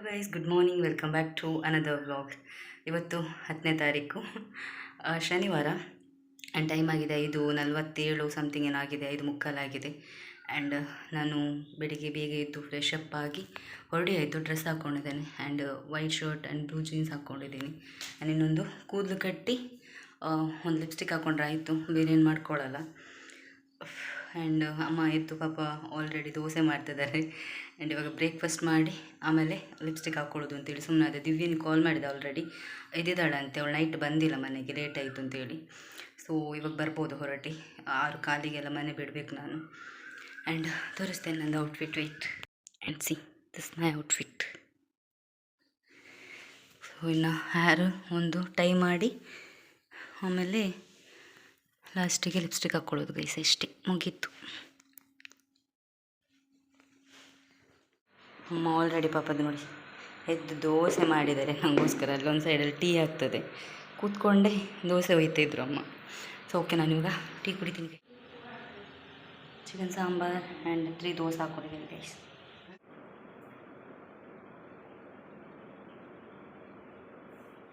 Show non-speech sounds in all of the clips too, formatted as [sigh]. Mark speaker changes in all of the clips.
Speaker 1: Hello guys good morning welcome back to another vlog ಇವತ್ತು ಹತ್ತನೇ ತಾರೀಕು. ಶನಿವಾರ ಆ್ಯಂಡ್ ಟೈಮ್ ಆಗಿದೆ ಐದು ನಲವತ್ತೇಳು ಸಮಥಿಂಗ್ ಏನಾಗಿದೆ ಐದು ಮುಕ್ಕಾಲಾಗಿದೆ ಆ್ಯಂಡ್ ನಾನು ಬೆಳಿಗ್ಗೆ ಬೇಗ ಎದ್ದು ಫ್ರೆಶ್ ಅಪ್ ಆಗಿ ಹೊರಡಿ ಆಯಿತು dress ಹಾಕ್ಕೊಂಡಿದ್ದೇನೆ and white shirt and blue jeans ಹಾಕ್ಕೊಂಡಿದ್ದೀನಿ ಆ್ಯಂಡ್ ಇನ್ನೊಂದು ಕೂದಲು ಕಟ್ಟಿ ಒಂದು ಲಿಪ್ಸ್ಟಿಕ್ ಹಾಕ್ಕೊಂಡ್ರೆ ಆಯಿತು ಬೇರೆ ಏನು ಮಾಡ್ಕೊಳ್ಳಲ್ಲ ಆ್ಯಂಡ್ ಅಮ್ಮ ಎದ್ದು ಪಾಪ ಆಲ್ರೆಡಿ ದೋಸೆ ಮಾಡ್ತಿದ್ದಾರೆ. ಆ್ಯಂಡ್ ಇವಾಗ ಬ್ರೇಕ್ಫಾಸ್ಟ್ ಮಾಡಿ ಆಮೇಲೆ ಲಿಪ್ಸ್ಟಿಕ್ ಹಾಕ್ಕೊಳ್ಳೋದು ಅಂತೇಳಿ ಸುಮ್ಮನೆ ಅದೇ ದಿವ್ಯನ ಕಾಲ್ ಮಾಡಿದೆ ಆಲ್ರೆಡಿ ಇದ್ದಿದ್ದಾಳೆ ಅಂತೆ ಅವಳು ನೈಟ್ ಬಂದಿಲ್ಲ ಮನೆಗೆ ಲೇಟ್ ಆಯಿತು ಅಂತೇಳಿ. ಸೊ ಇವಾಗ ಬರ್ಬೋದು ಹೊರಟಿ. ಆರು ಕಾಲಿಗೆಲ್ಲ ಮನೆ ಬಿಡಬೇಕು ನಾನು. ಆ್ಯಂಡ್ ತೋರಿಸ್ತೇನೆ ನಂದು outfit white and see this my outfit so ಇನ್ನು ಹ್ಯಾರು ಒಂದು ಟೈ ಮಾಡಿ, ಆಮೇಲೆ ಲಾಸ್ಟಿಗೆ ಲಿಪ್ಸ್ಟಿಕ್ ಹಾಕ್ಕೊಳ್ಳೋದು ಗೈಸ್ ಅಷ್ಟೇ ಮುಗೀತು. ಅಮ್ಮ ಆಲ್ರೆಡಿ ಪಾಪದ ನೋಡಿ. ಎದ್ದು ದೋಸೆ ಮಾಡಿದ್ದಾರೆ. ನನಗೋಸ್ಕರ ಅಲ್ಲೊಂದು ಸೈಡಲ್ಲಿ ಟೀ ಆಗ್ತದೆ ಕೂತ್ಕೊಂಡೆ ದೋಸೆ ಹೋಯ್ತಿದ್ರು ಅಮ್ಮ. ಸೊ ಓಕೆ ನಾನು ಇವಾಗ ಟೀ ಕುಡಿತೀನಿ chicken sambar and three dosa ಹಾಕ್ಕೊಂಡಿದ್ದೀನಿ ಗೈಸ್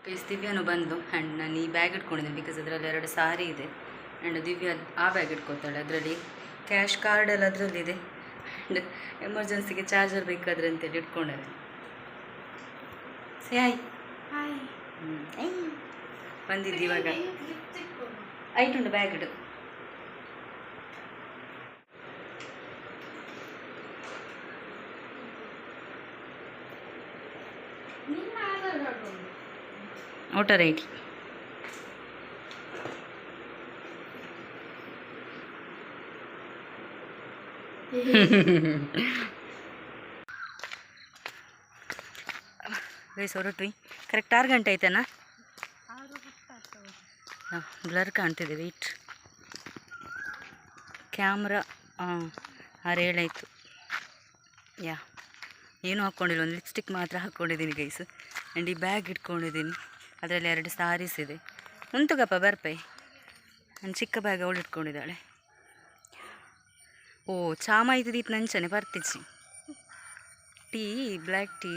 Speaker 1: ಗೈಸ್ ದಿವ್ಯಾನು ಬಂದು ಆ್ಯಂಡ್ ನಾನು ಈ ಬ್ಯಾಗ್ ಇಟ್ಕೊಂಡಿದ್ದೀನಿ ಬಿಕಾಸ್ ಅದರಲ್ಲಿ ಎರಡು ಸಾರಿ ಇದೆ. ಆ್ಯಂಡ್ ದಿವ್ಯಾ ಆ ಬ್ಯಾಗ್ ಇಟ್ಕೊತಾಳೆ ಅದರಲ್ಲಿ ಕ್ಯಾಶ್ ಕಾರ್ಡ್ ಎಲ್ಲ ಅದರಲ್ಲಿದೆ. ಆ್ಯಂಡ್ ಎಮರ್ಜೆನ್ಸಿಗೆ ಚಾರ್ಜರ್ ಬೇಕಾದ್ರೆ ಅಂತೇಳಿ ಇಟ್ಕೊಂಡೆ ಸೇ ಹಾಯ್ ಹಾಯ್ ಬಂದಿದ್ದು ಇವಾಗ. ಐಟುಂಡು ಬ್ಯಾಗ್ ಇಡು ವೋಟರ್ ಐ ಗೈಸ್ ಹೊರಟ್ವಿ ಕರೆಕ್ಟ್ ಆರು ಗಂಟೆ ಆಯ್ತಾನಾ? ಬ್ಲರ್ ಕಾಣ್ತಿದೆ ವೆಯ್ಟ್ ಕ್ಯಾಮ್ರಾ ಹಾಂ ಆರು ಏಳಾಯಿತು ಯಾ, ಏನೂ ಹಾಕ್ಕೊಂಡಿಲ್ಲ, ಒಂದು ಲಿಪ್ಸ್ಟಿಕ್ ಮಾತ್ರ ಹಾಕ್ಕೊಂಡಿದ್ದೀನಿ ಗೈಸು ಆ್ಯಂಡ್ ಈ ಬ್ಯಾಗ್ ಇಟ್ಕೊಂಡಿದ್ದೀನಿ. ಅದರಲ್ಲಿ ಎರಡು ಸಾರೀಸ್ ಇದೆ. ಉಂಟುಗಪ್ಪ ಬರ್ಪೆ. ನನ್ನ ಚಿಕ್ಕ ಬ್ಯಾಗ್ ಅವಳು ಇಟ್ಕೊಂಡಿದ್ದಾಳೆ. ಓ ಚಾ ಮಾಯ್ತಿದ್ದೀತು ನಂಚನೆ ಬರ್ತಿಚ್ಚಿ ಟೀ ಬ್ಲ್ಯಾಕ್ ಟೀ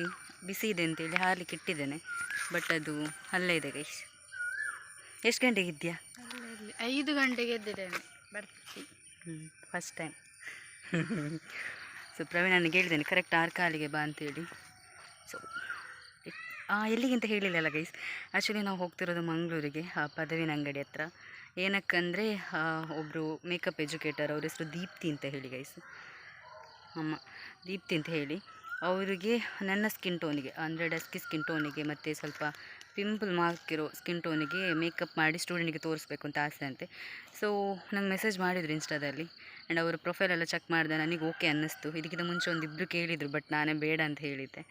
Speaker 1: ಬಿಸಿ ಇದೆ ಅಂತೇಳಿ ಹಾರ್ಲಿಕ್ಕೆ ಇಟ್ಟಿದ್ದೇನೆ. ಬಟ್ ಅದು ಅಲ್ಲೇ ಇದೆ ಗೈಸ್. ಎಷ್ಟು ಗಂಟೆಗೆ ಇದೆಯಾ
Speaker 2: ಐದು ಗಂಟೆಗೆ ಎದ್ದಿದ್ದೇನೆ ಬರ್ತಿ
Speaker 1: ಹ್ಞೂ ಫಸ್ಟ್ ಟೈಮ್ ಸೊ ಪ್ರವೀಣ್ ನನಗೆ ಹೇಳಿದ್ದೇನೆ ಕರೆಕ್ಟ್ ಆರು ಕಾಲಿಗೆ ಬಾ ಅಂತೇಳಿ. ಸೊ ಎಲ್ಲಿಗೆ ಅಂತ ಹೇಳಿಲ್ಲಲ್ಲ ಗೈಸ್. ಆ್ಯಕ್ಚುಲಿ ನಾವು ಹೋಗ್ತಿರೋದು ಮಂಗಳೂರಿಗೆ ಆ ಪದವಿನ ಅಂಗಡಿ ಹತ್ರ. ಏನಕ್ಕಂದರೆ ಒಬ್ಬರು ಮೇಕಪ್ ಎಜುಕೇಟರ್ ಅವ್ರ ಹೆಸರು ದೀಪ್ತಿ ಅಂತ ಹೇಳಿ ಗೈಸ್ ಅಮ್ಮ, ದೀಪ್ತಿ ಅಂತ ಹೇಳಿ. ಅವರಿಗೆ ನನ್ನ ಸ್ಕಿನ್ ಟೋನಿಗೆ ಅಂದರೆ ಡಸ್ಕಿ ಸ್ಕಿನ್ ಟೋನಿಗೆ ಮತ್ತು ಸ್ವಲ್ಪ ಪಿಂಪಲ್ ಮಾರ್ಕ್ ಇರೋ ಸ್ಕಿನ್ ಟೋನಿಗೆ ಮೇಕಪ್ ಮಾಡಿ ಸ್ಟೂಡೆಂಟಿಗೆ ತೋರಿಸ್ಬೇಕು ಅಂತ ಆಸೆ ಅಂತೆ. ಸೊ ನಂಗೆ ಮೆಸೇಜ್ ಮಾಡಿದ್ರು ಇನ್ಸ್ಟಾದಲ್ಲಿ ಆ್ಯಂಡ್ ಅವರ ಪ್ರೊಫೈಲೆಲ್ಲ ಚೆಕ್ ಮಾಡಿದೆ, ನನಗೆ ಓಕೆ ಅನ್ನಿಸ್ತು. ಇದಕ್ಕಿಂತ ಮುಂಚೆ ಒಂದು ಇಬ್ಬರು ಕೇಳಿದರು ಬಟ್ ನಾನೇ ಬೇಡ ಅಂತ ಹೇಳಿದ್ದೆ.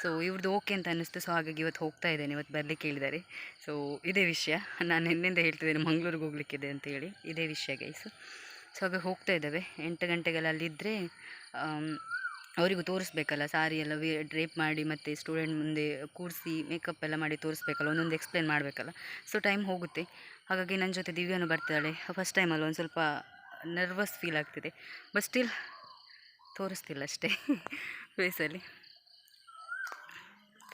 Speaker 1: ಸೊ ಇವ್ರದ್ದು ಓಕೆ ಅಂತ ಅನ್ನಿಸ್ತು. ಸೊ ಹಾಗಾಗಿ ಇವತ್ತು ಹೋಗ್ತಾ ಇದ್ದೇನೆ. ಇವತ್ತು ಬರಲಿಕ್ಕೆ ಹೇಳಿದ್ದಾರೆ. ಸೊ ಇದೇ ವಿಷಯ. ನಾನು ನಿನ್ನೆಯಿಂದ ಹೇಳ್ತಿದ್ದೇನೆ, ಮಂಗಳೂರಿಗೆ ಹೋಗ್ಲಿಕ್ಕಿದೆ ಅಂತ ಹೇಳಿ. ಇದೇ ವಿಷಯ ಗೈಸು ಸೊ ಹಾಗೆ ಹೋಗ್ತಾ ಇದ್ದಾವೆ. ಎಂಟು ಗಂಟೆಗೆಲ್ಲ ಅಲ್ಲಿದ್ದರೆ ಅವರಿಗೂ ತೋರಿಸ್ಬೇಕಲ್ಲ ಸಾರಿ ಎಲ್ಲ ವೇ ಡ್ರೇಪ್ ಮಾಡಿ ಮತ್ತು ಸ್ಟೂಡೆಂಟ್ ಮುಂದೆ ಕೂರಿಸಿ ಮೇಕಪ್ ಎಲ್ಲ ಮಾಡಿ ತೋರಿಸ್ಬೇಕಲ್ಲ, ಒಂದೊಂದು ಎಕ್ಸ್ಪ್ಲೇನ್ ಮಾಡಬೇಕಲ್ಲ. ಸೊ ಟೈಮ್ ಹೋಗುತ್ತೆ. ಹಾಗಾಗಿ ನನ್ನ ಜೊತೆ ದಿವ್ಯಾನು ಬರ್ತಾಳೆ. ಫಸ್ಟ್ ಟೈಮಲ್ಲಿ ಒಂದು ಸ್ವಲ್ಪ ನರ್ವಸ್ ಫೀಲ್ ಆಗ್ತಿದೆ. ಬಟ್ ಸ್ಟಿಲ್ ತೋರಿಸ್ತಿಲ್ಲ ಅಷ್ಟೇ. [laughs] ಫೇಸಲ್ಲಿ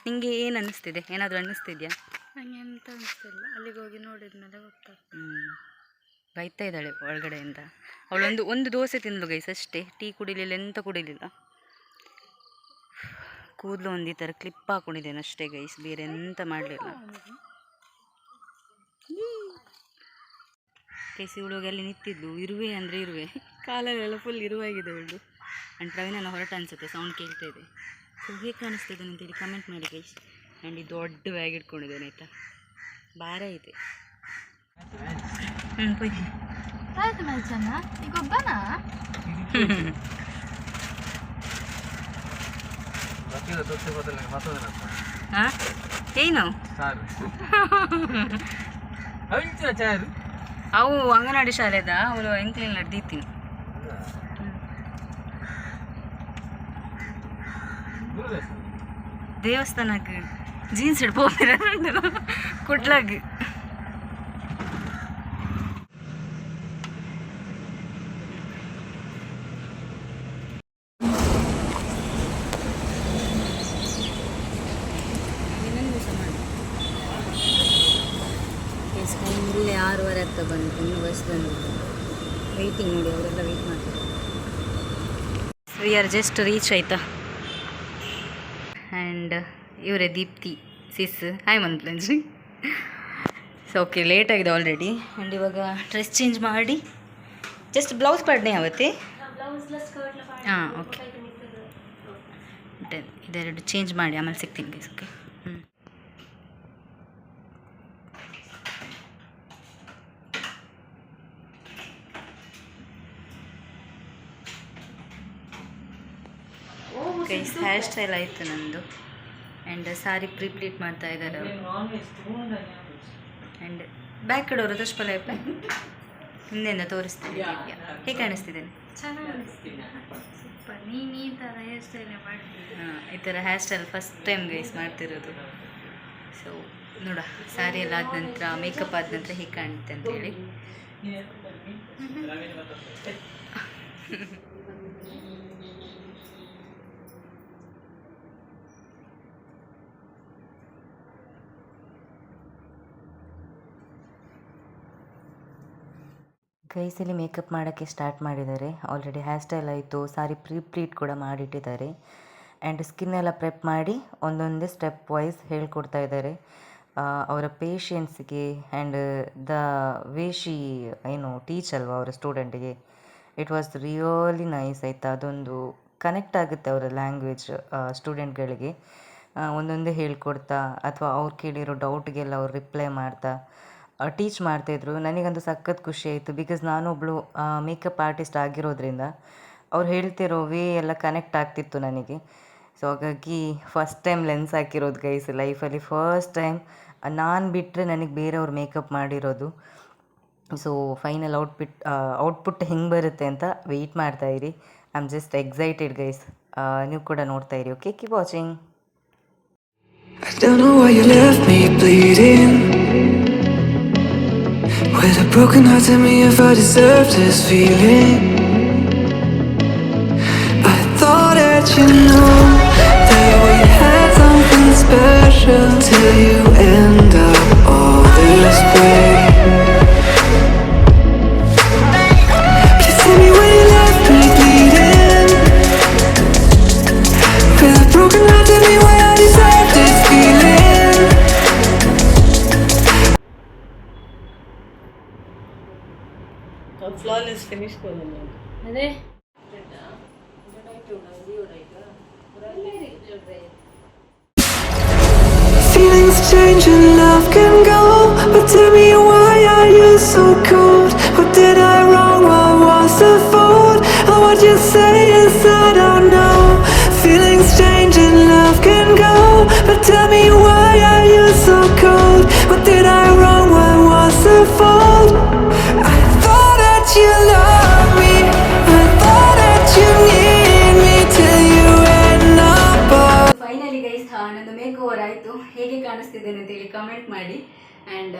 Speaker 1: ನಿಮಗೆ ಏನು ಅನ್ನಿಸ್ತಿದೆ ಏನಾದರೂ ಅನ್ನಿಸ್ತಿದ್ಯಾ
Speaker 2: ನನಗೆ ಎಂತ ಅನಿಸ್ತಿಲ್ಲ. ಅಲ್ಲಿಗೆ ಹೋಗಿ ನೋಡಿದ್ಮೇಲೆ ಗೊತ್ತಾಗ್ತದೆ
Speaker 1: ಹ್ಞೂ ಬೈತಾ ಇದ್ದಾಳೆ ಒಳಗಡೆಯಿಂದ. ಅವಳೊಂದು ಒಂದು ದೋಸೆ ತಿಂದಳು ಗೈಸ್ ಅಷ್ಟೇ. ಟೀ ಕುಡಿಲಿಲ್ಲ ಎಂತ ಕುಡಿಲಿಲ್ಲ. ಕೂದಲು ಒಂದು ಈ ಥರ ಕ್ಲಿಪ್ ಹಾಕೊಂಡಿದ್ದೇನೆ ಅಷ್ಟೇ ಗೈಸ್. ಬೇರೆ ಎಂತ ಮಾಡಲಿಲ್ಲ. ಕೇಸಿ ಇವಳಿಗೆ ಅಲ್ಲಿ ನಿಂತಿದ್ದು ಇರುವೆ ಅಂದರೆ ಇರುವೆ. ಕಾಲಲ್ಲೆಲ್ಲ ಫುಲ್ ಇರುವಾಗಿದೆ ಅವಳು ಆ್ಯಂಡ್ ಪ್ರವೀಣನ ಹೊರಟ ಅನಿಸುತ್ತೆ. ಸೌಂಡ್ ಕೇಳ್ತಾ ಇದೆ. ಹೇಗೆ ಕಾಣಿಸ್ತದೆ ಅಂತೇಳಿ ಕಮೆಂಟ್ ಮಾಡಿ ಗೈಸ್ ಆ್ಯಂಡ್ ಇದು ದೊಡ್ಡ ಬ್ಯಾಗ್ ಇಟ್ಕೊಂಡಿದ್ದೇನೆ ಆಯಿತಾ? ಭಾರ ಇದೆ. ಹ್ಞೂ
Speaker 2: ಈಗ ಒಬ್ಬನಾ
Speaker 1: ಏನು?
Speaker 3: ಸಾರು ಅವಿಂಚಿನ ಚಾರು
Speaker 1: ಅವು ಅಂಗನವಾಡಿ ಶಾಲೆದ? ಅವಳು ಎಂಕ್ಲಿನ್ ನಡೆದೀತೀನಿ ದೇವಸ್ಥಾನಕ್ ಜೀನ್ಸ್ எடுப்போ குட்லாக்கு ಆರೂವರೆ ಹತ್ತ ಬಂದು ಇನ್ನು ಬಸ್ ಬಂದು ವೆಯ್ಟಿಂಗ್ ನೋಡಿ ಅವರೆಲ್ಲ ವೆಯ್ಟ್ ಮಾಡ್ತಾರೆ ವಿ ಆರ್ ಜಸ್ಟ್ ರೀಚ್ ಆಯ್ತಾ? ಇವರೇ ದೀಪ್ತಿ, ಸಿಸ್, ಹಾಯ್ ಮಂತ್ಲಂಜಿ. ಸೊ ಓಕೆ ಲೇಟ್ ಆಗಿದೆ ಆಲ್ರೆಡಿ ಆ್ಯಂಡ್ ಇವಾಗ ಡ್ರೆಸ್ ಚೇಂಜ್ ಮಾಡಿ ಜಸ್ಟ್ ಬ್ಲೌಸ್ ಪಡ್ನೆ ಅವತ್ತೆ ಹಾಂ ಓಕೆ ಇದೆರಡು ಚೇಂಜ್ ಮಾಡಿ, ಆಮೇಲೆ ಸಿಗ್ತೀನಿ ಗೈಸ್ ಓಕೆ ಹ್ಞೂ ಗೈಸ್ ಹೇರ್ ಸ್ಟೈಲ್ ಆಯಿತು ನಂದು. ಆ್ಯಂಡ್ ಸಾರಿ ಪ್ರೀಪ್ಲೀಟ್ ಮಾಡ್ತಾ ಇದ್ದಾರೆ ಅವರು. ಆ್ಯಂಡ್ ಬ್ಯಾಕ್ ಕಡೆ ಅವರು ದಶ್ಪಲ ಹಿಂದೆಯಿಂದ ತೋರಿಸ್ತೀನಿ. ಹೇಗೆ ಕಾಣಿಸ್ತಿದ್ದೇನೆ
Speaker 2: ಚೆನ್ನಾಗಿ ಸೂಪರ್. ನೀನು ಈ ಥರ ಹೇರ್ ಸ್ಟೈಲೇ ಮಾಡ್ತೀನಿ
Speaker 1: ಹಾಂ ಈ ಥರ hair style first time guys ಮಾಡ್ತಿರೋದು. ಸೊ ನೋಡ ಸಾರಿ ಎಲ್ಲ ಆದ ನಂತರ ಮೇಕಪ್ ಆದ ನಂತರ ಹೇಗೆ ಕಾಣುತ್ತೆ ಅಂತೇಳಿ [laughs] [laughs] ಗೈಸಲ್ಲಿ ಮೇಕಪ್ ಮಾಡೋಕ್ಕೆ ಸ್ಟಾರ್ಟ್ ಮಾಡಿದ್ದಾರೆ. ಆಲ್ರೆಡಿ ಹೇರ್ ಸ್ಟೈಲ್ ಆಯಿತು, ಸಾರಿ ಪ್ರೀ ಪ್ಲೀಟ್ ಕೂಡ ಮಾಡಿಟ್ಟಿದ್ದಾರೆ. ಆ್ಯಂಡ್ ಸ್ಕಿನ್ ಎಲ್ಲ ಪ್ರೆಪ್ ಮಾಡಿ ಒಂದೊಂದೇ ಸ್ಟೆಪ್ ವೈಸ್ ಹೇಳ್ಕೊಡ್ತಾ ಇದ್ದಾರೆ. ಅವರ ಪೇಷನ್ಸ್ಗೆ ಆ್ಯಂಡ್ ದ ವೇಶಿ ಏನು, ಟೀಚ್ ಅಲ್ವಾ ಅವರ ಸ್ಟೂಡೆಂಟಿಗೆ. ಇಟ್ ವಾಸ್ ರಿಯಲಿ ನೈಸ್ ಆಯಿತಾ, ಅದೊಂದು ಕನೆಕ್ಟ್ ಆಗುತ್ತೆ ಅವರ ಲ್ಯಾಂಗ್ವೇಜ್ ಸ್ಟೂಡೆಂಟ್ಗಳಿಗೆ. ಒಂದೊಂದೇ ಹೇಳ್ಕೊಡ್ತಾ ಅಥವಾ ಅವ್ರು ಕೇಳಿರೋ ಡೌಟ್ಗೆಲ್ಲ ಅವ್ರು ರಿಪ್ಲೈ ಮಾಡ್ತಾ. ಟೀಚ್ ಮಾಡ್ತಾಯಿದ್ರು ನನಗಂತೂ ಸಖತ್ ಖುಷಿ ಆಯಿತು. ಬಿಕಾಸ್ ನಾನೊಬ್ಬಳು ಮೇಕಪ್ ಆರ್ಟಿಸ್ಟ್ ಆಗಿರೋದ್ರಿಂದ ಅವ್ರು ಹೇಳ್ತಿರೋ ವೇ ಎಲ್ಲ ಕನೆಕ್ಟ್ ಆಗ್ತಿತ್ತು ನನಗೆ. ಸೊ ಹಾಗಾಗಿ ಫಸ್ಟ್ ಟೈಮ್ ಲೆನ್ಸ್ ಹಾಕಿರೋದು ಗೈಸ್ ಲೈಫಲ್ಲಿ ಫಸ್ಟ್ ಟೈಮ್ ನಾನು ಬಿಟ್ಟರೆ ನನಗೆ ಬೇರೆಯವ್ರು ಮೇಕಪ್ ಮಾಡಿರೋದು. ಸೊ ಫೈನಲ್ ಔಟ್ಪಿಟ್ ಔಟ್ಪುಟ್ ಹೆಂಗೆ ಬರುತ್ತೆ ಅಂತ ವೆಯ್ಟ್ ಮಾಡ್ತಾ ಇರಿ. I am just excited guys ನೀವು ಕೂಡ ನೋಡ್ತಾ ಇರಿ okay keep watching
Speaker 4: With a broken heart, tell me if I deserve this feeling. I thought that you know that we had something special till you end up all this way. Feelings change and love can go But tell me why are you so cold? What did I wrong? What was the fault? Or what you say is I don't know Feelings change and love can go But tell me why are you so cold? What did I wrong? What was the fault?
Speaker 1: ಕಾಣಿಸ್ತಿದ್ದೇನೆ ಅಂತೇಳಿ comment ಮಾಡಿ. And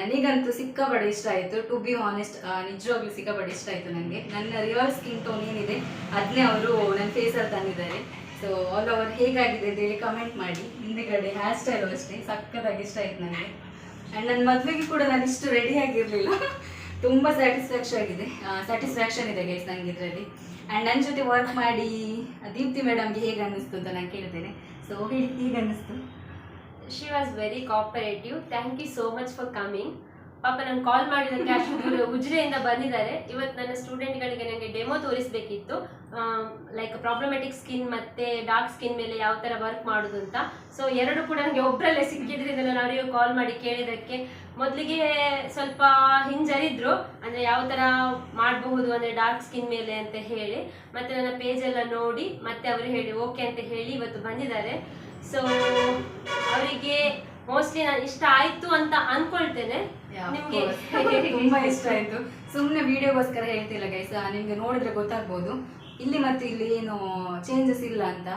Speaker 1: ನನಗಂತೂ ಸಿಕ್ಕಾಪಡೆ ಇಷ್ಟ ಆಯಿತು. To be honest ನಿಜವಾಗ್ಲೂ ಸಿಕ್ಕಾಪಡೆ ಇಷ್ಟ ಆಯಿತು ನನಗೆ ನನ್ನ ರಿಯಲ್ ಸ್ಕಿನ್ ಟೋನ್ ಏನಿದೆ ಅದನ್ನೇ ಅವರು ನನ್ನ ಫೇಸಲ್ಲಿ ತಂದಿದ್ದಾರೆ. ಸೊ ಆಲ್ ಓವರ್ ಹೇಗಾಗಿದೆ ಅಂತೇಳಿ ಕಮೆಂಟ್ ಮಾಡಿ. ಹಿಂದೆಗಡೆ ಹೇರ್ ಸ್ಟೈಲು ಅಷ್ಟೇ ಸಕ್ಕತ್ತಾಗಿ ಇಷ್ಟ ಆಯಿತು ನನಗೆ ಆ್ಯಂಡ್ ನನ್ನ ಮದುವೆಗೆ ಕೂಡ ನಾನು ಇಷ್ಟು ರೆಡಿ ಆಗಿರಲಿಲ್ಲ. ತುಂಬ ಸ್ಯಾಟಿಸ್ಫ್ಯಾಕ್ಷನ್ ಆಗಿದೆ. ಸ್ಯಾಟಿಸ್ಫ್ಯಾಕ್ಷನ್ ಇದೆ ಗೈಸ್ ನನಗೆ ಇದರಲ್ಲಿ. ಆ್ಯಂಡ್ ನನ್ನ ಜೊತೆ ವರ್ಕ್ ಮಾಡಿ ದೀಪ್ತಿ ಮೇಡಮ್ಗೆ ಹೇಗೆ ಅನ್ನಿಸ್ತು ಅಂತ ನಾನು ಕೇಳ್ತೇನೆ. ಸೊ ಹೇಳಿ, ಹೀಗೆ ಅನ್ನಿಸ್ತು?
Speaker 5: She was very cooperative thank you so much for coming ಪಾಪ ನಾನು ಕಾಲ್ ಮಾಡಿದ್ದಕ್ಕೆ ಅಷ್ಟು ಉಜ್ರೆಯಿಂದ ಬಂದಿದ್ದಾರೆ. ಇವತ್ತು ನನ್ನ ಸ್ಟೂಡೆಂಟ್ಗಳಿಗೆ ನನಗೆ ಡೆಮೋ ತೋರಿಸಬೇಕಿತ್ತು. ಲೈಕ್ ಪ್ರಾಬ್ಲಮೆಟಿಕ್ ಸ್ಕಿನ್ ಮತ್ತೆ ಡಾರ್ಕ್ ಸ್ಕಿನ್ ಮೇಲೆ ಯಾವ ಥರ ವರ್ಕ್ ಮಾಡೋದು ಅಂತ. ಸೊ ಎರಡು ಕೂಡ ನನಗೆ ಒಬ್ಬರಲ್ಲೇ ಸಿಕ್ಕಿದ್ರಿಂದ ನಾನು ಅವರಿಗೆ ಕಾಲ್ ಮಾಡಿ ಕೇಳಿದ್ದಕ್ಕೆ. ಮೊದಲಿಗೆ ಸ್ವಲ್ಪ ಹಿಂಜರಿದ್ರು. ಅಂದರೆ ಯಾವ ಥರ ಮಾಡಬಹುದು ಅಂದರೆ ಡಾರ್ಕ್ ಸ್ಕಿನ್ ಮೇಲೆ ಅಂತ ಹೇಳಿ. ಮತ್ತು ನನ್ನ ಪೇಜೆಲ್ಲ ನೋಡಿ ಮತ್ತೆ ಅವರು ಹೇಳಿ ಓಕೆ ಅಂತ ಹೇಳಿ ಇವತ್ತು ಬಂದಿದ್ದಾರೆ. ಸೊ ಅವರಿಗೆ ಮೋಸ್ಟ್ಲಿ ನಾನು ಇಷ್ಟ ಆಯ್ತು ಅಂತ ಅನ್ಕೊಳ್ತೇನೆ. ನಿಮ್ಗೆ [laughs]
Speaker 1: ತುಂಬಾ ಇಷ್ಟ ಆಯ್ತು. ಸುಮ್ಮನೆ ವಿಡಿಯೋಗೋಸ್ಕರ ಹೇಳ್ತಿಲ್ಲ ಗೈಸ್ ನಿಮ್ಗೆ ನೋಡಿದ್ರೆ ಗೊತ್ತಾಗ್ಬೋದು. ಇಲ್ಲಿ ಮತ್ತು ಇಲ್ಲಿ ಏನು ಚೇಂಜಸ್ ಇಲ್ಲ ಅಂತ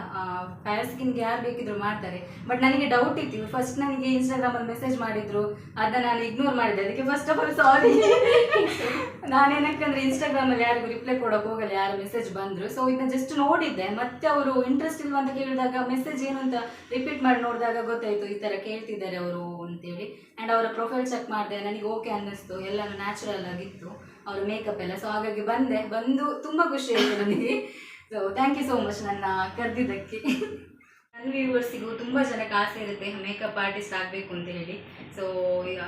Speaker 1: ಫೇರ್ ಸ್ಕಿನ್ಗೆ ಯಾರು ಬೇಕಿದ್ರು ಮಾಡ್ತಾರೆ. ಬಟ್ ನನಗೆ ಡೌಟ್ ಇತ್ತು. ಫಸ್ಟ್ ನನಗೆ ಇನ್ಸ್ಟಾಗ್ರಾಮಲ್ಲಿ ಮೆಸೇಜ್ ಮಾಡಿದ್ರು. ಅದನ್ನ ನಾನು ಇಗ್ನೋರ್ ಮಾಡಿದೆ. ಅದಕ್ಕೆ ಫಸ್ಟ್ ಆಫ್ ಆಲ್ ಸಾರಿ ನಾನೇನಕ್ಕಂದ್ರೆ ಇನ್ಸ್ಟಾಗ್ರಾಮಲ್ಲಿ ಯಾರಿಗೂ ರಿಪ್ಲೈ ಕೊಡೋಕೆ ಹೋಗಲ್ಲ. ಯಾರು ಮೆಸೇಜ್ ಬಂದರು. ಸೊ ಇದನ್ನ ಜಸ್ಟ್ ನೋಡಿದ್ದೆ. ಮತ್ತೆ ಅವರು ಇಂಟ್ರೆಸ್ಟ್ ಇಲ್ವಾ ಅಂತ ಕೇಳಿದಾಗ ಮೆಸೇಜ್ ಏನು ಅಂತ ರಿಪೀಟ್ ಮಾಡಿ ನೋಡಿದಾಗ ಗೊತ್ತಾಯಿತು. ಈ ಥರ ಕೇಳ್ತಿದ್ದಾರೆ ಅವರು ಅಂತೇಳಿ. ಆ್ಯಂಡ್ ಅವರ ಪ್ರೊಫೈಲ್ ಚೆಕ್ ಮಾಡಿದೆ. ನನಗೆ ಓಕೆ ಅನ್ನಿಸ್ತು. ಎಲ್ಲನೂ ನ್ಯಾಚುರಲ್ ಆಗಿತ್ತು. ಅವ್ರ ಮೇಕಪ್ ಎಲ್ಲ. ಸೊ ಹಾಗಾಗಿ ಬಂದೆ. ಬಂದು ತುಂಬ ಖುಷಿ ಆಯಿತು ನನಗೆ. So thank you so much ನನ್ನ ಕರೆದಿದ್ದಕ್ಕೆ. ನನ್ನ ವ್ಯೂವರ್ಸಿಗೂ ತುಂಬ ಜನಕ್ಕೆ ಆಸೆ ಇರುತ್ತೆ ಮೇಕಪ್ ಆರ್ಟಿಸ್ಟ್ ಆಗಬೇಕು ಅಂತ ಹೇಳಿ. ಸೊ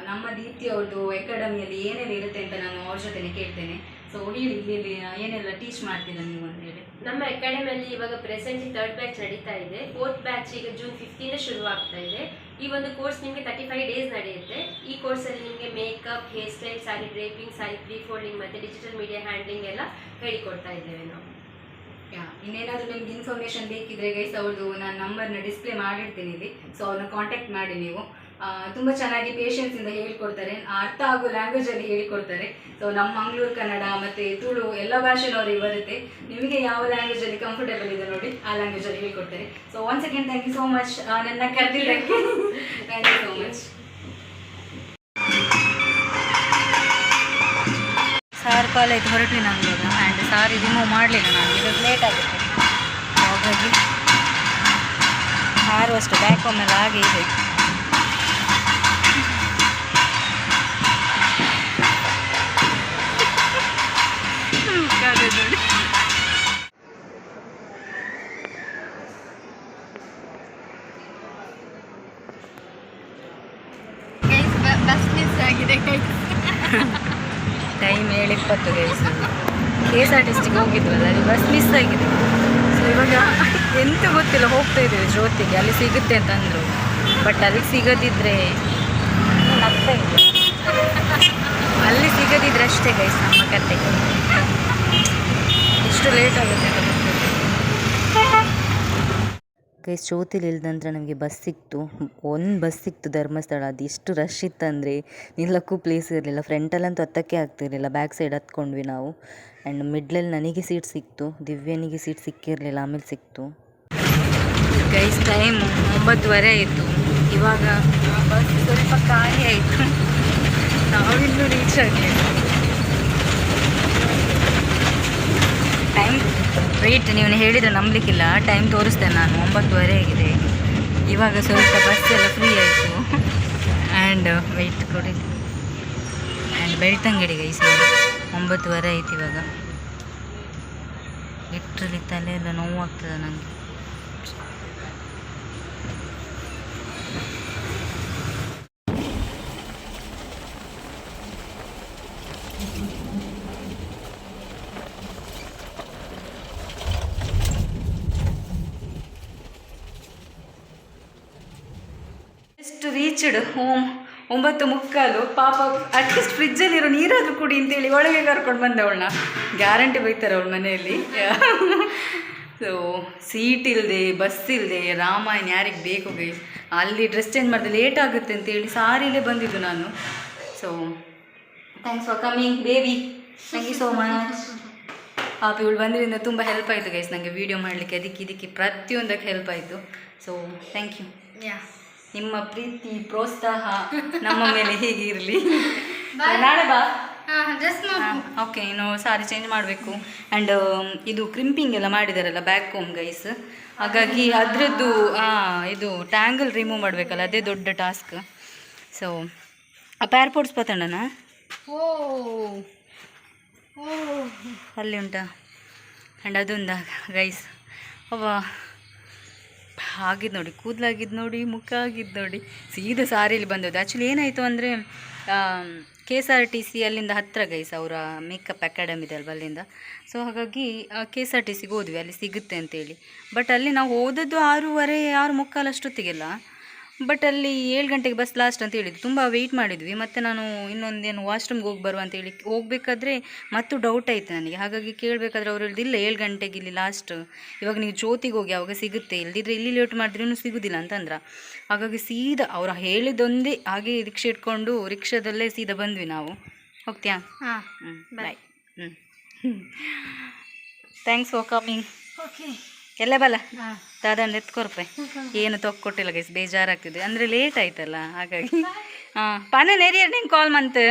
Speaker 1: ನಮ್ಮ ದೀಪ್ತಿ ಅವ್ರದ್ದು ಅಕಾಡೆಮಿಯಲ್ಲಿ ಏನೇನು ಇರುತ್ತೆ ಅಂತ ನಾನು ಅವ್ರ ಜೊತೆಲಿ ಕೇಳ್ತೇನೆ. ಸೊ ಹೇಳಿ ಇಲ್ಲಿ ಏನೆಲ್ಲ ಟೀಚ್ ಮಾಡ್ತೀರಾ ನೀವು ಅಂತ ಹೇಳಿ.
Speaker 5: ನಮ್ಮ ಅಕಾಡೆಮಿಯಲ್ಲಿ ಇವಾಗ ಪ್ರೆಸೆಂಟ್ ಥರ್ಡ್ ಬ್ಯಾಚ್ ನಡೀತಾ ಇದೆ. ಫೋರ್ತ್ ಬ್ಯಾಚ್ ಈಗ ಜೂನ್ ಫಿಫ್ಟೀನೇ ಶುರು ಆಗ್ತಾ ಇದೆ. ಈ ಒಂದು ಕೋರ್ಸ್ ನಿಮಗೆ ತರ್ಟಿ ಫೈವ್ ಡೇಸ್ ನಡೆಯುತ್ತೆ. ಈ ಕೋರ್ಸಲ್ಲಿ ನಿಮಗೆ makeup hair style sari draping sari pre folding ಮತ್ತು ಡಿಜಿಟಲ್ ಮೀಡಿಯಾ ಹ್ಯಾಂಡ್ಲಿಂಗ್ ಎಲ್ಲ ಹೇಳಿಕೊಡ್ತಾ ಇದ್ದೇವೆ ನಾವು.
Speaker 1: ಇನ್ನೇನಾದರೂ ನಿಮ್ಗೆ ಇನ್ಫಾರ್ಮೇಶನ್ ಬೇಕಿದ್ರೆ ಗೈಸ್ ಅವ್ರದ್ದು ನಾನು ನಂಬರ್ನ ಡಿಸ್ಪ್ಲೇ ಮಾಡಿರ್ತೀನಿ ಇಲ್ಲಿ. ಸೊ ಅವ್ರನ್ನ ಕಾಂಟ್ಯಾಕ್ಟ್ ಮಾಡಿ ನೀವು. ತುಂಬ ಚೆನ್ನಾಗಿ ಪೇಷನ್ಸಿಂದ ಹೇಳ್ಕೊಡ್ತಾರೆ. ಅರ್ಥ ಆಗೋ ಲ್ಯಾಂಗ್ವೇಜಲ್ಲಿ ಹೇಳಿಕೊಡ್ತಾರೆ. ಸೊ ನಮ್ಮ ಮಂಗಳೂರು, ಕನ್ನಡ ಮತ್ತು ತುಳು ಎಲ್ಲ ಭಾಷೆನವ್ರಿಗೆ ಬರುತ್ತೆ ನಿಮಗೆ ಯಾವ ಲ್ಯಾಂಗ್ವೇಜಲ್ಲಿ ಕಂಫರ್ಟೇಬಲ್ ಇದೆ ನೋಡಿ, ಆ ಲ್ಯಾಂಗ್ವೇಜಲ್ಲಿ ಹೇಳ್ಕೊಡ್ತಾರೆ. So one second thank you so much ನನ್ನ ಕರೆದಿದ್ದಕ್ಕೆ. Thank you so much sir college ಹೊರಟ್ವಿ ನಾನು ಆ್ಯಂಡ್ ಸಾರಿ ರಿಮೂವ್ ಮಾಡಲಿಲ್ಲ ನಾನು. ಇವಾಗ ಲೇಟ್ ಆಗುತ್ತೆ. ಹಾಗಾಗಿ ಸಾರು ಅಷ್ಟು ಬ್ಯಾಕ್ ಒಮ್ಮೆಲ್ಲ ಹಾಗೆ ಇದೆ.
Speaker 2: ಬಸ್ ಮಿಸ್ ಆಗಿದೆ
Speaker 1: ಟೈಮ್ ಏಳು ಇಪ್ಪತ್ತು guys K S R T ಸಿಗೆ ಹೋಗಿದ್ವಲ್ಲ ಅಲ್ಲಿ ಬಸ್ ಮಿಸ್ ಆಗಿದೆ ಸೊ ಇವಾಗ ಎಂತ ಗೊತ್ತಿಲ್ಲ ಹೋಗ್ತಾ ಇದ್ದೀವಿ ಜ್ಯೋತಿಗೆ ಅಲ್ಲಿ ಸಿಗುತ್ತೆ ಅಂತ ಅಂದ್ರು ಬಟ್ ಅಲ್ಲಿ ಸಿಗದಿದ್ರೆ ಅಲ್ಲಿ ಸಿಗದಿದ್ರೆ ಅಷ್ಟೇ ಗೈಸ್ ನಮ್ಮ ಕತೆ ಇಷ್ಟು ಲೇಟ್ ಆಗುತ್ತೆ.
Speaker 6: ಗೈಸ್ ನಮಗೆ ಬಸ್ ಸಿಕ್ತು. ಒಂದು ಬಸ್ ಸಿಕ್ತು ಧರ್ಮಸ್ಥಳ. ಅದು ಎಷ್ಟು ರಶ್ ಇತ್ತಂದರೆ ನಿಲ್ಲಕ್ಕೂ ಪ್ಲೇಸ್ ಇರಲಿಲ್ಲ. ಫ್ರಂಟಲ್ಲಂತೂ ಹತ್ತಕ್ಕೆ ಆಗ್ತಿರಲಿಲ್ಲ ಬ್ಯಾಕ್ ಸೈಡ್ ಹತ್ಕೊಂಡ್ವಿ ನಾವು. ಆ್ಯಂಡ್ ಮಿಡ್ಲಲ್ಲಿ ನನಗೆ ಸೀಟ್ ಸಿಕ್ತು. ದಿವ್ಯನಿಗೆ ಸೀಟ್ ಸಿಕ್ಕಿರಲಿಲ್ಲ. ಆಮೇಲೆ ಸಿಕ್ತು.
Speaker 1: ಗೈಸ್ ಟೈಮ್ ಒಂಬತ್ತುವರೆ ಆಯಿತು. ಇವಾಗ ಬಸ್ ಸ್ವಲ್ಪ ಖಾಲಿ ಆಯಿತು. ನಾವಿನ್ನೂ ರೀಚ್ ಆಗಲಿಲ್ಲ. ವೇಟ್ ನೀವು ಹೇಳಿದರೆ ನಂಬಲಿಕ್ಕಿಲ್ಲ. ಟೈಮ್ ತೋರಿಸ್ತೇನೆ ನಾನು. ಒಂಬತ್ತುವರೆ ಆಗಿದೆ. ಇವಾಗ ಸ್ವಲ್ಪ ಬಸ್ ಎಲ್ಲ ಫ್ರೀ ಆಯಿತು. ಆ್ಯಂಡ್ ವೆಯ್ಟ್ ಕೊಡಿ. ಆ್ಯಂಡ್ ಬೆಳ್ತಂಗಡಿಗೆ ಈ ನೋಡಿ. ಒಂಬತ್ತುವರೆ ಆಯ್ತು ಇವಾಗ. ಲಿಟ್ರಲಿ ತಲೆ ಎಲ್ಲ ನೋವಾಗ್ತದೆ ನನಗೆ ಎಷ್ಟು ಹೋಮ್, ಒಂಬತ್ತು ಮುಕ್ಕಾಲು, ಪಾಪ ಅಟ್ಲೀಸ್ಟ್ ಫ್ರಿಜ್ಜಲ್ಲಿರೋ ನೀರಾದರೂ ಕುಡಿ ಅಂತೇಳಿ ಒಳಗೆ ಕರ್ಕೊಂಡು ಬಂದವಳನ್ನ. ಗ್ಯಾರಂಟಿ ಬೈತಾರೆ ಅವಳ ಮನೆಯಲ್ಲಿ. ಸೊ ಸೀಟ್ ಇಲ್ಲದೆ ಬಸ್ ಇಲ್ಲದೆ ರಾಮಾಯಣ ಯಾರಿಗೆ ಬೇಕು ಅಲ್ಲಿ ಡ್ರೆಸ್ ಚೇಂಜ್ ಮಾಡಿದೆ ಲೇಟ್ ಆಗುತ್ತೆ ಅಂತೇಳಿ ಸಾರಿಲೇ ಬಂದಿದ್ದು ನಾನು. So thanks for coming baby thank you so much ಪಾಪ ಇವಳು ಬಂದ್ರಿಂದ ತುಂಬ ಹೆಲ್ಪ್ ಆಯಿತು ಗೈಸ್ ನನಗೆ ವೀಡಿಯೋ ಮಾಡಲಿಕ್ಕೆ, ಅದಕ್ಕೆ ಇದಕ್ಕೆ ಪ್ರತಿಯೊಂದಕ್ಕೆ ಹೆಲ್ಪ್ ಆಯಿತು. ಸೊ ಥ್ಯಾಂಕ್ ಯು
Speaker 2: ಯಾ
Speaker 1: ನಿಮ್ಮ ಪ್ರೀತಿ ಪ್ರೋತ್ಸಾಹ ನಮ್ಮ ಮೇಲೆ ಹೀಗೆ ಇರಲಿ? [laughs] ನಾಳೆ ಬಾ. ಓಕೆ ಇನ್ನು ಸಾರಿ ಚೇಂಜ್ ಮಾಡಬೇಕು. ಆ್ಯಂಡ್ ಇದು ಕ್ರಿಂಪಿಂಗ್ ಎಲ್ಲ ಮಾಡಿದಾರಲ್ಲ ಬ್ಯಾಕ್ ಹೋಮ್ ಗೈಸ್ ಹಾಗಾಗಿ ಅದರದ್ದು ಇದು ಟ್ಯಾಂಗಲ್ ರಿಮೂವ್ ಮಾಡಬೇಕಲ್ಲ ಅದೇ ದೊಡ್ಡ ಟಾಸ್ಕ್ ಸೊ ಆ ಏರ್ಪೋರ್ಟ್ಸ್
Speaker 2: ಓ
Speaker 1: ಅಲ್ಲಿ ಉಂಟಾ. ಆ್ಯಂಡ್ ಅದೊಂದ ಗೈಸ್ ಅವ ಆಗಿದ್ದು ನೋಡಿ ಕೂದಲಾಗಿದ್ದು ನೋಡಿ ಮುಖ ಆಗಿದ್ದು ನೋಡಿ, ಸೀದಾ ಸಾರಿಯಲ್ಲಿ ಬಂದದ್ದು. ಆ್ಯಕ್ಚುಲಿ ಏನಾಯಿತು ಅಂದರೆ K S R T C ಅಲ್ಲಿಂದ ಹತ್ತಿರ ಗೈಸ್ ಅವರ ಮೇಕಪ್ ಅಕಾಡೆಮಿ ಇದೆ ಅಲ್ವ ಅಲ್ಲಿಂದ. ಸೊ ಹಾಗಾಗಿ ಕೆ ಎಸ್ ಆರ್ ಟಿ ಸಿಗೆ ಹೋದ್ವಿ, ಅಲ್ಲಿ ಸಿಗುತ್ತೆ ಅಂತೇಳಿ. ಬಟ್ ಅಲ್ಲಿ ನಾವು ಹೋದದ್ದು ಆರೂವರೆ ಆರು ಮುಕ್ಕಾಲು ಅಷ್ಟೊತ್ತಿಗೆಲ್ಲ ಬಟ್ ಅಲ್ಲಿ ಏಳು ಗಂಟೆಗೆ ಬಸ್ ಲಾಸ್ಟ್ ಅಂತ ಹೇಳಿದ್ದು ತುಂಬ ವೆಯ್ಟ್ ಮಾಡಿದ್ವಿ. ಮತ್ತು ನಾನು ಇನ್ನೊಂದೇನು ವಾಶ್ರೂಮ್ಗೆ ಹೋಗಿ ಬರುವ ಅಂತೇಳಿ ಹೋಗಬೇಕಾದ್ರೆ ಮತ್ತು ಡೌಟ್ ಆಯಿತು ನನಗೆ. ಹಾಗಾಗಿ ಕೇಳಬೇಕಾದ್ರೆ ಅವ್ರು ಹೇಳಿದಿಲ್ಲ ಏಳು ಗಂಟೆಗೆ ಇಲ್ಲಿ ಲಾಸ್ಟ್ ಇವಾಗ ನೀವು ಜ್ಯೋತಿಗೆ ಹೋಗಿ ಅವಾಗ ಸಿಗುತ್ತೆ. ಇಲ್ಲದಿದ್ರೆ ಇಲ್ಲಿ ಲೇಟ್ ಮಾಡಿದ್ರೂ ಸಿಗೋದಿಲ್ಲ ಅಂತಂದ್ರೆ. ಹಾಗಾಗಿ ಸೀದಾ ಅವ್ರು ಹೇಳಿದೊಂದೇ ಹಾಗೆ ರಿಕ್ಷಾ ಇಟ್ಕೊಂಡು ರಿಕ್ಷಾದಲ್ಲೇ ಸೀದಾ ಬಂದ್ವಿ ನಾವು. ಹೋಗ್ತೀಯಾ?
Speaker 2: ಹಾಂ
Speaker 1: ಹ್ಞೂ ಬಾಯ್ ಹ್ಞೂ ಥ್ಯಾಂಕ್ಸ್ ಫಾರ್ ಕಮಿಂಗ್
Speaker 2: ಓಕೆ
Speaker 1: ಎಲ್ಲ ಬಲ?
Speaker 2: ಹಾಂ.
Speaker 1: ದಾದಂಡ ಎತ್ಕೊರ್ಪೆ ಏನು ತೊಕ್ಕೊಟ್ಟಿಲ್ಲ ಗೈಸ್ ಬೇಜಾರಾಗ್ತಿದೆ. ಅಂದರೆ ಲೇಟ್ ಆಯ್ತಲ್ಲ ಹಾಗಾಗಿ. ಹಾಂ. ಪಾನ ನೆರಿಯರ್ ನಿಂಗೆ ಕಾಲ್ ಮಂತ್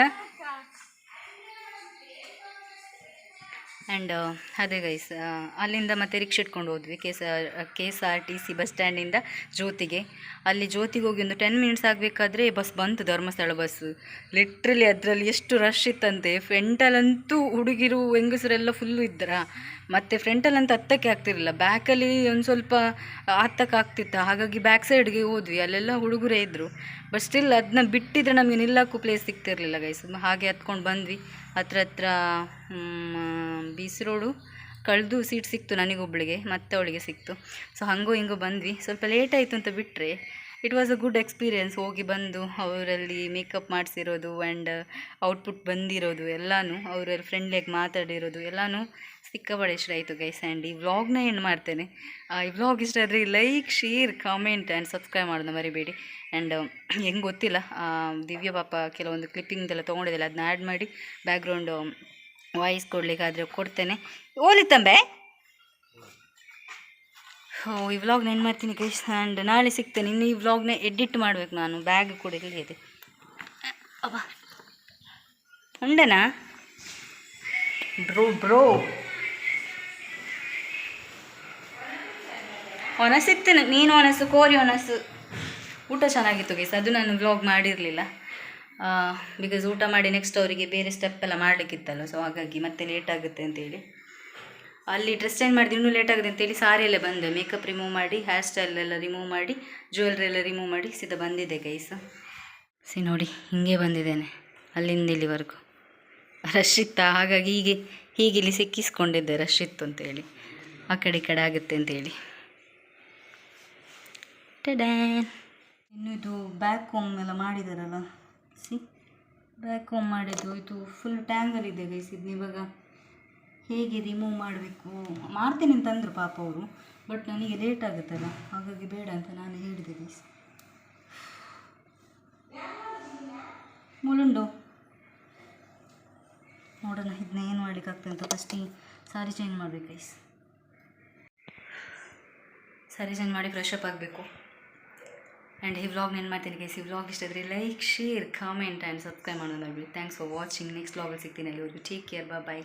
Speaker 1: ಆ್ಯಂಡ್ ಅದೇ ಗೈಸ್ ಅಲ್ಲಿಂದ ಮತ್ತೆ ರಿಕ್ಷಾ ಇಟ್ಕೊಂಡು ಹೋದ್ವಿ K S R K S R T C bus ಸ್ಟ್ಯಾಂಡಿಂದ ಜ್ಯೋತಿಗೆ. ಅಲ್ಲಿ ಜ್ಯೋತಿಗೆ ಹೋಗಿ ಒಂದು ಟೆನ್ ಮಿನಿಟ್ಸ್ ಆಗಬೇಕಾದ್ರೆ ಬಸ್ ಬಂತು ಧರ್ಮಸ್ಥಳ ಬಸ್. ಲಿಟ್ರಲಿ ಅದರಲ್ಲಿ ಎಷ್ಟು ರಶ್ ಇತ್ತಂತೆ. ಫ್ರಂಟಲ್ಲಂತೂ ಹುಡುಗಿರು ಹೆಂಗಸರೆಲ್ಲ ಫುಲ್ಲು ಇದ್ದರ ಮತ್ತು ಅಂತ ಹತ್ತಕ್ಕೆ ಆಗ್ತಿರಲಿಲ್ಲ ಬ್ಯಾಕಲ್ಲಿ ಒಂದು ಸ್ವಲ್ಪ ಹತ್ತಕ್ಕೆ ಆಗ್ತಿತ್ತು ಹಾಗಾಗಿ ಬ್ಯಾಕ್ ಸೈಡ್ಗೆ ಹೋದ್ವಿ. ಅಲ್ಲೆಲ್ಲ ಹುಡುಗರೇ ಇದ್ದರು ಬಟ್ ಸ್ಟಿಲ್ ಅದನ್ನ ಬಿಟ್ಟಿದ್ರೆ ನಮಗೆ ನಿಲ್ಲಕ್ಕೂ ಪ್ಲೇಸ್ ಸಿಗ್ತಿರಲಿಲ್ಲ ಗೈಸ್ ಹಾಗೆ ಹತ್ಕೊಂಡು ಬಂದ್ವಿ. ಹತ್ರ ಹತ್ರ ಬೀಸ್ ರೋಡು ಕಳೆದು ಸೀಟ್ ಸಿಕ್ತು ನನಗೊಬ್ಳಿಗೆ, ಮತ್ತೆ ಅವಳಿಗೆ ಸಿಕ್ತು. ಸೊ ಹಂಗೋ ಹಿಂಗೋ ಬಂದ್ವಿ. ಸ್ವಲ್ಪ ಲೇಟ್ ಆಯಿತು ಅಂತ ಬಿಟ್ಟರೆ it was a good experience ಹೋಗಿ ಬಂದು ಅವರಲ್ಲಿ ಮೇಕಪ್ ಮಾಡಿಸಿರೋದು ಆ್ಯಂಡ್ ಔಟ್ಪುಟ್ ಬಂದಿರೋದು, ಎಲ್ಲನೂ. ಅವರಲ್ಲಿ ಫ್ರೆಂಡ್ಲಿಯಾಗಿ ಮಾತಾಡಿರೋದು, ಎಲ್ಲನೂ ಇಷ್ಟ ಆಯಿತು ಗೈಸ್ ಆ್ಯಂಡ್ ಈ ವ್ಲಾಗ್ನ ಎಂಡ್ ಮಾಡ್ತೇನೆ ಈ ವ್ಲಾಗ್ ಇಷ್ಟ ಆದರೆ like share comment and subscribe ಮಾಡೋದು ಮರಿಬೇಡಿ. ಆ್ಯಂಡ್ ಹೆಂಗೆ ಗೊತ್ತಿಲ್ಲ ದಿವ್ಯ ಪಾಪ ಕೆಲವೊಂದು ಕ್ಲಿಪ್ಪಿಂಗ್ದೆಲ್ಲ ತೊಗೊಂಡಿದ್ದೆಲ್ಲ ಅದನ್ನ ಆ್ಯಡ್ ಮಾಡಿ ಬ್ಯಾಕ್ಗ್ರೌಂಡು ವಾಯ್ಸ್ ಕೊಡಲಿಕ್ಕಾದರೆ ಕೊಡ್ತೇನೆ. ಓಲಿತ್ತಂಬೆ ಹೋ, ಈ ವ್ಲಾಗ್ನ ಏನು ಮಾಡ್ತೀನಿ ಗೈಸ್ ಆ್ಯಂಡ್ ನಾಳೆ ಸಿಗ್ತೇನೆ. ಇನ್ನು ಈ ವ್ಲಾಗ್ನ ಎಡಿಟ್ ಮಾಡಬೇಕು ನಾನು. ಬ್ಯಾಗ್ ಕೂಡ ಇಲ್ಲಿ ಇದೆ. ಅಬ್ಬಾ! ಉಂಡನಾ ಬ್ರೋ ಬ್ರೋ ಒಣಸಿತ್ತೇನೆ ನೀನು ಒಣಸು ಕೋರಿ ಒಣಸು. ಊಟ ಚೆನ್ನಾಗಿತ್ತು ಗೈಸ್ ಅದು ನಾನು ವ್ಲಾಗ್ ಮಾಡಿರಲಿಲ್ಲ. ಬಿಕಾಸ್ ಊಟ ಮಾಡಿ ನೆಕ್ಸ್ಟ್ ಅವರಿಗೆ ಬೇರೆ ಸ್ಟೆಪ್ ಎಲ್ಲ ಮಾಡಲಿಕ್ಕಿತ್ತಲ್ಲ ಸೊ ಹಾಗಾಗಿ ಮತ್ತೆ ಲೇಟ್ ಆಗುತ್ತೆ ಅಂತೇಳಿ. ಅಲ್ಲಿ ಡ್ರೆಸ್ ಚೇಂಜ್ ಮಾಡಿದ್ರೆ ಇನ್ನೂ ಲೇಟ್ ಆಗುತ್ತೆ ಅಂತೇಳಿ ಸಾರಿಯಲ್ಲೇ ಬಂದೆ ಮೇಕಪ್ ರಿಮೂವ್ ಮಾಡಿ ಹೇರ್ ಸ್ಟೈಲ್ ಎಲ್ಲ ರಿಮೂವ್ ಮಾಡಿ ಜ್ಯುವೆಲ್ರಿ ಎಲ್ಲ ರಿಮೂವ್ ಮಾಡಿ ಸೀದಾ ಬಂದಿದೆ ಗೈಸ್ ಸಿ ನೋಡಿ, ಹಿಂಗೆ ಬಂದಿದ್ದೇನೆ, ಅಲ್ಲಿಂದ ಇಲ್ಲಿವರೆಗೂ. ರಶ್ ಹಾಗಾಗಿ ಹೀಗೆ ಹೀಗೆ ಇಲ್ಲಿ ಸಿಕ್ಕಿಸ್ಕೊಂಡಿದ್ದೆ ರಶ್ ಇತ್ತು ಅಂತೇಳಿ. ಆ ಕಡೆ ಈ ಕಡೆ ಆಗುತ್ತೆ ಅಂತೇಳಿ. ಟಡ್ಯಾನ್. ಇನ್ನು ಇದು ಬ್ಯಾಕ್ ಹೋಮ್ ಎಲ್ಲ ಮಾಡಿದಾರಲ್ಲ ಸಿ ಬ್ಯಾಕ್ ಹೋಮ್ ಮಾಡಿದ್ದು, ಇದು ಫುಲ್ ಟ್ಯಾಂಗಲ್ ಇದೆ ಗೈಸ್ ಇದನ್ನ ಇವಾಗ. ಹೇಗೆ ರಿಮೂವ್ ಮಾಡಬೇಕು? ಮಾಡ್ತೀನಿ ಅಂತಂದರು ಪಾಪ ಅವರು ಬಟ್ ನನಗೆ ಲೇಟ್ ಆಗುತ್ತಲ್ಲ, ಹಾಗಾಗಿ ಬೇಡ ಅಂತ ನಾನು ಹೇಳಿದೆ ಗೈಸ್ ಮುಲುಂಡು ನೋಡೋಣ ಇದನ್ನ ಏನು ಮಾಡ್ಲಿಕ್ಕಾಗ್ತದೆ ಅಂತ ಫಸ್ಟಿಗೆ ಸಾರಿ ಚೇಂಜ್ ಮಾಡಬೇಕು ಗೈಸ್ ಸಾರಿ ಚೇಂಜ್ ಮಾಡಿ ಫ್ರೆಶ್ ಅಪ್ ಆಗಬೇಕು. ಆ್ಯಂಡ್ ಈ ವ್ಲಾಗ್ ಏನು ಮಾಡ್ತೀನಿ ಗೈಸ್ ಈ ವ್ಲಾಗ್ ಇಷ್ಟ ಆದರೆ like share comment and subscribe ಮಾಡೋದಾಗಲಿ ಥ್ಯಾಂಕ್ಸ್ ಫಾರ್ ವಾಚಿಂಗ್ ನೆಕ್ಸ್ಟ್ ವ್ಲಾಗಲ್ಲಿ ಸಿಗ್ತೀನಿ. ಅಲ್ಲಿವರೆಗೂ ಟೇಕ್ ಕೇರ್ ಬಾ ಬಾಯ್